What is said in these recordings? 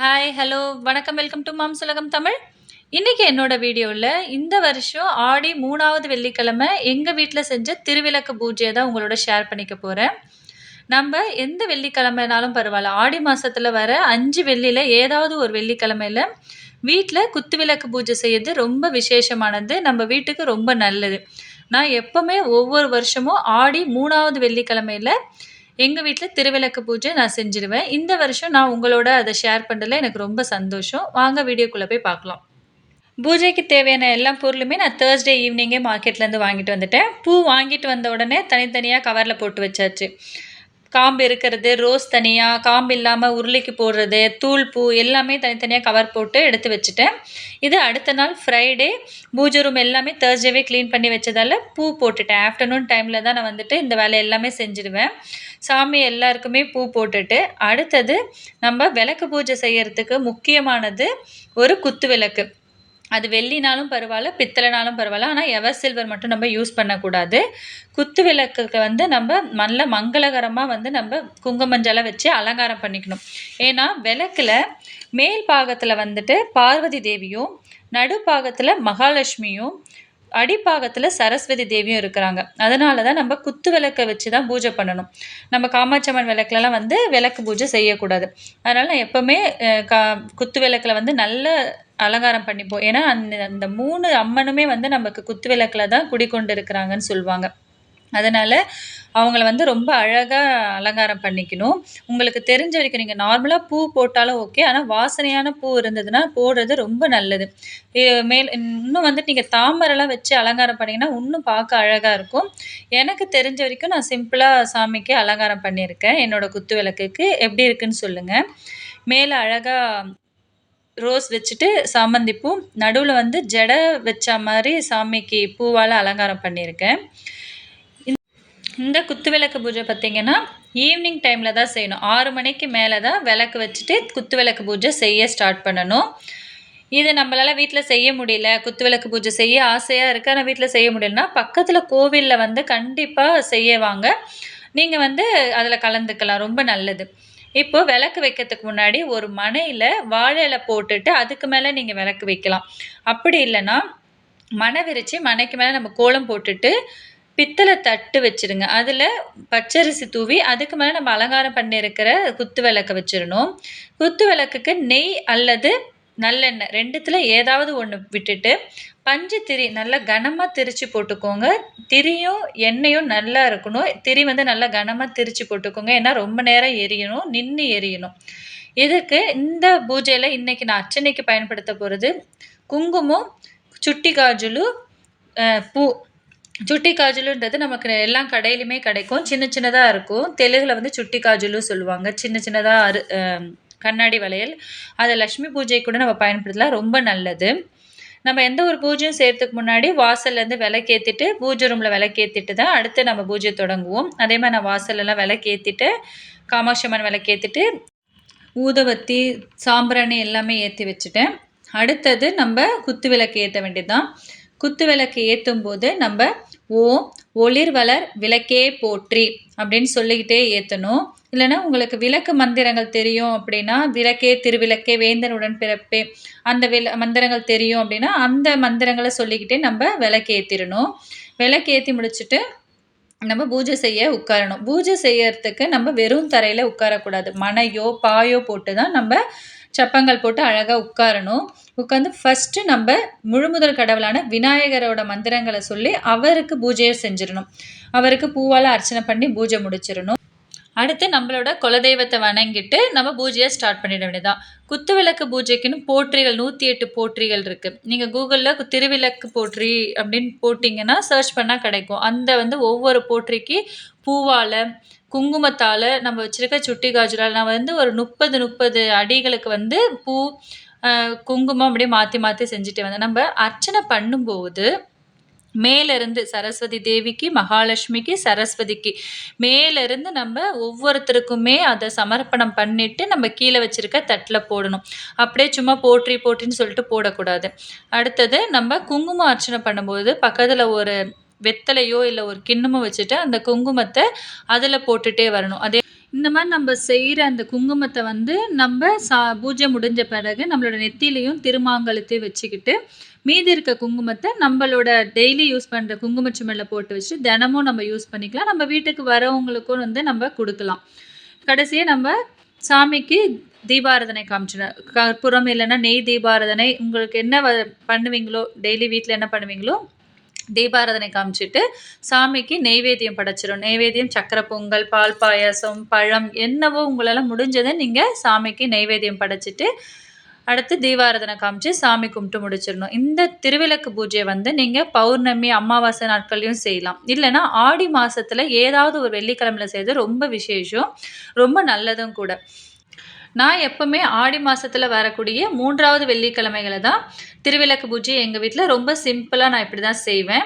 Hi, hello, வணக்கம். Welcome to மாம் சுலகம் தமிழ். இன்றைக்கி என்னோட வீடியோவில் இந்த வருஷம் ஆடி மூணாவது வெள்ளிக்கிழமை எங்கள் வீட்டில் செஞ்ச திருவிளக்கு பூஜையை தான் உங்களோட ஷேர் பண்ணிக்க போகிறேன் நம்ம எந்த வெள்ளிக்கிழமைனாலும் பரவாயில்ல ஆடி மாதத்தில் வர அஞ்சு வெள்ளியில் ஏதாவது ஒரு வெள்ளிக்கிழமையில குத்து குத்துவிளக்கு பூஜை செய்யறது ரொம்ப விசேஷமானது. நம்ம வீட்டுக்கு ரொம்ப நல்லது. நான் எப்போவுமே ஒவ்வொரு வருஷமும் ஆடி மூணாவது வெள்ளிக்கிழமையில எங்கள் வீட்டில் திருவிளக்கு பூஜை நான் செஞ்சுருவேன். இந்த வருஷம் நான் உங்களோட அதை ஷேர் பண்ணல எனக்கு ரொம்ப சந்தோஷம். வாங்க வீடியோக்குள்ளே போய் பார்க்கலாம். பூஜைக்கு தேவையான எல்லா பொருளுமே நான் தேர்ஸ்டே ஈவினிங்கே மார்க்கெட்லேருந்து வாங்கிட்டு வந்துட்டேன். பூ வாங்கிட்டு வந்த உடனே தனித்தனியாக கவரில் போட்டு வச்சாச்சு. காம்பு இருக்கிறது, ரோஸ் தனியாக காம்பு இல்லாமல் உருளைக்கு போடுறது, தூள் பூ எல்லாமே தனித்தனியாக கவர் போட்டு எடுத்து வச்சுட்டேன். இது அடுத்த நாள் ஃப்ரைடே பூஜை ரூம் எல்லாமே தேர்ஸ்டேவே க்ளீன் பண்ணி வச்சதால் பூ போட்டுட்டேன். ஆஃப்டர்நூன் டைமில் தான் நான் வந்துட்டு இந்த வேலை எல்லாமே செஞ்சுடுவேன். சாமி எல்லாருக்குமே பூ போட்டுட்டு, அடுத்தது நம்ம விளக்கு பூஜை செய்கிறதுக்கு முக்கியமானது ஒரு குத்து விளக்கு. அது வெள்ளினாலும் பரவாயில்ல பித்தளைனாலும் பரவாயில்ல ஆனால் எவர் சில்வர் மட்டும் நம்ம யூஸ் பண்ணக்கூடாது. குத்து விளக்குக்கு வந்து நம்ம நல்ல மங்களகரமாக வந்து நம்ம குங்கும வச்சு அலங்காரம் பண்ணிக்கணும். ஏன்னா விளக்குல மேல் பாகத்தில் வந்துட்டு பார்வதி தேவியும், நடுப்பாகத்தில் மகாலட்சுமியும், அடிப்பாகத்தில் சரஸ்வதி தேவியும் இருக்கிறாங்க. அதனால தான் நம்ம குத்து விளக்க வச்சு தான் பூஜை பண்ணணும். நம்ம காமாட்சி அம்மன் விளக்குலலாம் வந்து விளக்கு பூஜை செய்யக்கூடாது. அதனால் நான் எப்போவுமே கா குத்து விளக்கில் வந்து நல்ல அலங்காரம் பண்ணிப்போம். ஏன்னா அந்த அந்த மூணு அம்மனுமே வந்து நமக்கு குத்து விளக்குல தான் குடிக்கொண்டு இருக்கிறாங்கன்னு சொல்லுவாங்க அதனால் அவங்கள வந்து ரொம்ப அழகாக அலங்காரம் பண்ணிக்கணும். உங்களுக்கு தெரிஞ்ச வரைக்கும் நீங்கள் நார்மலாக பூ போட்டாலும் ஓகே. ஆனால் வாசனையான பூ இருந்ததுன்னா போடுறது ரொம்ப நல்லது. மேல் இன்னும் வந்துட்டு நீங்கள் தாமரைலாம் வச்சு அலங்காரம் பண்ணிங்கன்னா இன்னும் பார்க்க அழகாக இருக்கும். எனக்கு தெரிஞ்ச வரைக்கும் நான் சிம்பிளாக சாமிக்கு அலங்காரம் பண்ணியிருக்கேன். என்னோட குத்து விளக்குக்கு. எப்படி இருக்குன்னு சொல்லுங்கள் மேலே அழகாக ரோஸ் வச்சுட்டு சாமந்தி பூ, நடுவில் வந்து ஜடை வச்சா மாதிரி சாமிக்கு பூவால் அலங்காரம் பண்ணியிருக்கேன். இந்த குத்து விளக்கு பூஜை பார்த்திங்கன்னா ஈவினிங் டைமில் தான் செய்யணும். ஆறு மணிக்கு மேலே தான் விளக்கு வச்சுட்டு குத்து விளக்கு பூஜை செய்ய ஸ்டார்ட் பண்ணணும். இது நம்மளால் வீட்டில் செய்ய முடியல, குத்து விளக்கு பூஜை செய்ய ஆசையாக இருக்குது ஆனால் வீட்டில் செய்ய முடியலன்னா, பக்கத்தில் கோவில்ல வந்து கண்டிப்பாக செய்யவாங்க நீங்கள் வந்து அதில் கலந்துக்கலாம். ரொம்ப நல்லது. இப்போ விளக்கு வைக்கிறதுக்கு முன்னாடி ஒரு மனையில் வாழை இல போட்டுட்டு, அதுக்கு மேலே நீங்கள் விளக்கு வைக்கலாம். அப்படி இல்லைன்னா மண விரித்து மனைக்கு மேலே நம்ம கோலம் போட்டுட்டு, பித்தளை தட்டு வச்சுருங்க. அதில் பச்சரிசி தூவி, அதுக்கு மேலே நம்ம அலங்காரம் பண்ணியிருக்கிற குத்து விளக்கு வச்சிடணும் குத்து விளக்குக்கு நெய் அல்லது நல்லெண்ணெய் ரெண்டுத்தில் ஏதாவது ஒன்று விட்டுட்டு, பஞ்சு திரி நல்லா கனமாக திரிச்சு போட்டுக்கோங்க. திரியும், எண்ணெயும் நல்லா இருக்கணும். திரி வந்து நல்லா கனமாக திரித்து போட்டுக்கோங்க. ஏன்னா ரொம்ப நேரம் எரியணும். நின்று எரியணும். இதுக்கு இந்த பூஜையில் இன்றைக்கி நான் அர்ச்சனைக்கு பயன்படுத்த போகிறது குங்குமம், சுட்டி காஜுலு, பூ. சுட்டி காஜுலுன்றது நமக்கு எல்லா கடையிலுமே கிடைக்கும். சின்ன சின்னதாக இருக்கும். தெலுங்கில் வந்து சுட்டி காஜுலு சொல்லுவாங்க. சின்ன சின்னதாக அரு கண்ணாடி வளையல். அதை லட்சுமி பூஜைக்கு கூட நம்ம பயன்படுத்தலாம். ரொம்ப நல்லது. நம்ம எந்த ஒரு பூஜையும் செய்கிறதுக்கு முன்னாடி வாசல்லேருந்து விளக்கேற்றிட்டு பூஜை ரூமில் விளக்கேற்றிட்டு தான் அடுத்து நம்ம பூஜைய தொடங்குவோம். அதே மாதிரி நான் வாசலெல்லாம் விளக்கேற்றிட்டு காமாட்சி அம்மன் விளக்கேத்திட்டு, ஊதுபத்தி, சாம்பிராணி எல்லாமே ஏற்றி வச்சுட்டேன். அடுத்தது நம்ம குத்து விளக்கு ஏற்ற வேண்டியது தான். குத்து விளக்கு ஏத்தும்போது நம்ம ஓம் ஒளிர் வளர் விளக்கே போற்றி அப்படின்னு சொல்லிக்கிட்டே ஏற்றணும் இல்லைனா உங்களுக்கு விளக்கு மந்திரங்கள் தெரியும் அப்படின்னா, விளக்கே திருவிளக்கே வேந்தன் உடன் பிறப்பே. அந்த வில மந்திரங்கள் தெரியும் அப்படின்னா, அந்த மந்திரங்களை சொல்லிக்கிட்டே நம்ம விளக்கு ஏற்றிடணும் விளக்கு ஏற்றி முடிச்சுட்டு, நம்ம பூஜை செய்ய உட்காரணும். பூஜை செய்யறதுக்கு நம்ம வெறும் தரையில் உட்காரக்கூடாது. மனையோ பாயோ போட்டு தான் நம்ம சப்பங்கள் போட்டு அழகாக உட்காரணும். உட்காந்து ஃபர்ஸ்ட்டு நம்ம முழுமுதல் கடவுளான விநாயகரோட மந்திரங்களை சொல்லி, அவருக்கு பூஜையை செஞ்சிடணும் அவருக்கு பூவால அர்ச்சனை பண்ணி பூஜை முடிச்சிடணும் அடுத்து நம்மளோட குலதெய்வத்தை வணங்கிட்டு, நம்ம பூஜையை ஸ்டார்ட் பண்ணிட வேண்டியதான் குத்துவிளக்கு குத்து விளக்கு பூஜைக்குன்னு போற்றிகள் 108 போற்றிகள் இருக்குது நீங்கள் கூகுளில் திருவிளக்கு போற்றி அப்படின்னு போட்டிங்கன்னா சர்ச் பண்ணால் கிடைக்கும். அந்த வந்து ஒவ்வொரு போற்றிக்கு பூவால் குங்குமத்தால் நம்ம வச்சுருக்க சுட்டி காஜுலால நான் வந்து ஒரு 30, 30 அடிகளுக்கு வந்து பூ, குங்குமம் அப்படியே மாற்றி மாற்றி செஞ்சுட்டு வந்தேன். நம்ம அர்ச்சனை பண்ணும்போது, மேலிருந்து சரஸ்வதி தேவிக்கு, மகாலட்சுமிக்கு, சரஸ்வதிக்கு மேலிருந்து நம்ம ஒவ்வொருத்தருக்குமே அதை சமர்ப்பணம் பண்ணிட்டு, நம்ம கீழே வச்சுருக்க தட்டில் போடணும். அப்படியே சும்மா போற்றி போற்றின்னு சொல்லிட்டு போடக்கூடாது. அடுத்தது நம்ம குங்குமம் அர்ச்சனை பண்ணும்போது, பக்கத்தில் ஒரு வெத்தலையோ, இல்லை ஒரு கிண்ணமோ வச்சுட்டு, அந்த குங்குமத்தை அதில் போட்டுகிட்டே வரணும். அதே இந்த மாதிரி நம்ம செய்கிற அந்த குங்குமத்தை வந்து நம்ம சா பூஜை முடிஞ்ச பிறகு நம்மளோட நெத்திலையும் திருமாங்கலத்தையும் வச்சுக்கிட்டு மீதி இருக்க குங்குமத்தை நம்மளோட டெய்லி யூஸ் பண்ணுற குங்குமச்சுமலில் போட்டு வச்சு தினமும் நம்ம யூஸ் பண்ணிக்கலாம் நம்ம வீட்டுக்கு வரவங்களுக்கும் வந்து நம்ம கொடுக்கலாம் கடைசியாக நம்ம சாமிக்கு தீபாராதனை காமிச்சிடணும் கற்பூரம் இல்லைன்னா நெய் தீபாராதனை உங்களுக்கு என்ன வ பண்ணுவீங்களோ டெய்லி வீட்டில் என்ன பண்ணுவீங்களோ தீபாராதனை காமிச்சிட்டு சாமிக்கு நெய்வேத்தியம் படைச்சிடும் நெய்வேத்தியம் சக்கரை பொங்கல் பால் பாயாசம் பழம் என்னவோ உங்களால் முடிஞ்சதை நீங்கள் சாமிக்கு நெய்வேத்தியம் படைச்சிட்டு அடுத்து தீபாராதனை காமிச்சு சாமி கும்பிட்டு முடிச்சிடணும். இந்த திருவிளக்கு பூஜையை வந்து நீங்கள் பௌர்ணமி அமாவாசை நாட்கள்லையும் செய்யலாம். இல்லைன்னா ஆடி மாதத்தில் ஏதாவது ஒரு வெள்ளிக்கிழமையில் செய்கிறது ரொம்ப விசேஷம். ரொம்ப நல்லதும் கூட. நான் எப்போவுமே ஆடி மாதத்தில் வரக்கூடிய மூன்றாவது வெள்ளிக்கிழமைகளை தான் திருவிளக்கு பூஜை எங்கள் வீட்டில் ரொம்ப சிம்பிளாக நான் இப்படி தான் செய்வேன்.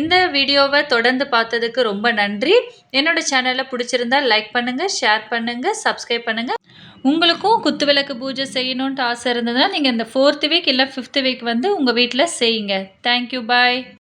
இந்த வீடியோவை தொடர்ந்து பார்த்ததுக்கு ரொம்ப நன்றி. என்னோடய சேனலை பிடிச்சிருந்தா லைக் பண்ணுங்கள் ஷேர் பண்ணுங்கள் சப்ஸ்கிரைப் பண்ணுங்கள் உங்களுக்கும் குத்துவிளக்கு பூஜை செய்யணுன்ட்டு ஆசை இருந்ததுன்னா நீங்கள் இந்த ஃபோர்த்து வீக் இல்லை ஃபிஃப்த்து வீக் வந்து உங்கள் வீட்டில் செய்யுங்க. Thank you bye